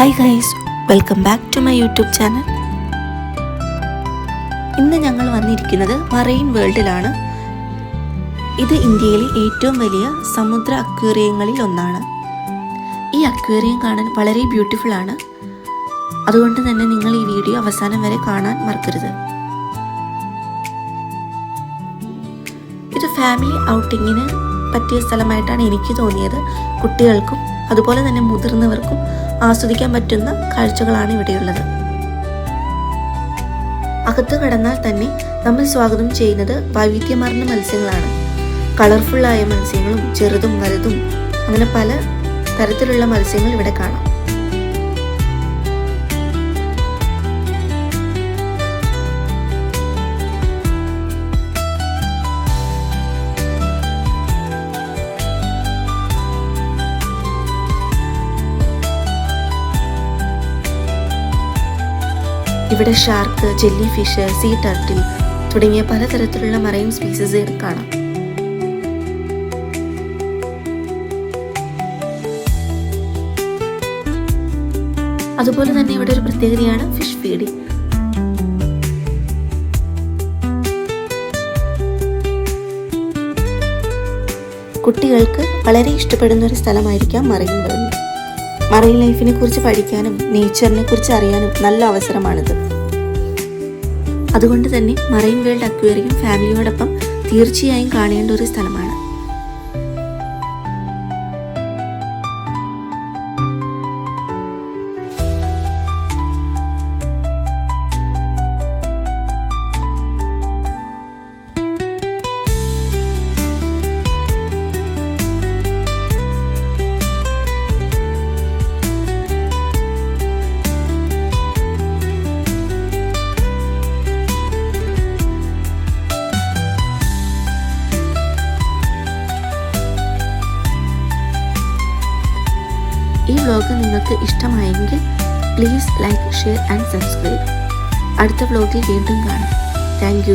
Hi guys welcome back to my YouTube channel ഇന്ന് ഞങ്ങൾ വന്നിരിക്കുന്നത് മറൈൻ വേൾഡിലാണ്. ഇത് ഇന്ത്യയിലെ ഏറ്റവും വലിയ സമുദ്ര അക്വേറിയങ്ങളിൽ ഒന്നാണ്. ഈ അക്വേറിയം കാണാൻ വളരെ ബ്യൂട്ടിഫുൾ ആണ്. അതുകൊണ്ട് തന്നെ നിങ്ങൾ ഈ വീഡിയോ അവസാനം വരെ കാണാൻ മറക്കരുത്. ഇത് ഫാമിലി ഔട്ടിങ്ങിന് പറ്റിയ സ്ഥലമായിട്ടാണ് എനിക്ക് തോന്നിയത്. കുട്ടികൾക്കും അതുപോലെ തന്നെ മുതിർന്നവർക്കും ആസ്വദിക്കാൻ പറ്റുന്ന കാഴ്ചകളാണ് ഇവിടെയുള്ളത്. അകത്ത് കടന്നാൽ തന്നെ നമ്മൾ സ്വാഗതം ചെയ്യുന്നത് വൈവിധ്യമാർന്ന മത്സ്യങ്ങളാണ്. കളർഫുള്ളായ മത്സ്യങ്ങളും ചെറുതും വലുതും അങ്ങനെ പല തരത്തിലുള്ള മത്സ്യങ്ങൾ ഇവിടെ കാണാം. ഇവിടെ shark jellyfish sea turtle തുടങ്ങിയ പലതരത്തിലുള്ള മറൈൻ സ്പീസീസ് കാണാം. അതുപോലെ തന്നെ ഇവിടെ ഒരു പ്രത്യേകതയാണ് ഫിഷ് ഫീഡിംഗ്. കുട്ടികൾക്ക് വളരെ ഇഷ്ടപ്പെടുന്ന ഒരു സ്ഥലമായിരിക്കാം മറൈൻ വേൾഡ്. മറൈൻ ലൈഫിനെ കുറിച്ച് പഠിക്കാനും നേച്ചറിനെ കുറിച്ച് അറിയാനും നല്ല അവസരമാണിത്. അതുകൊണ്ട് തന്നെ മറൈൻ വേൾഡ് അക്വേറിയം ഫാമിലിയോടൊപ്പം തീർച്ചയായും കാണേണ്ട ഒരു സ്ഥലമാണ്. ഈ വ്ലോഗ് നിങ്ങൾക്ക് ഇഷ്ടമായെങ്കിൽ please like share and subscribe അടുത്ത വ്ലോഗിൽ വീണ്ടും കാണാം. താങ്ക്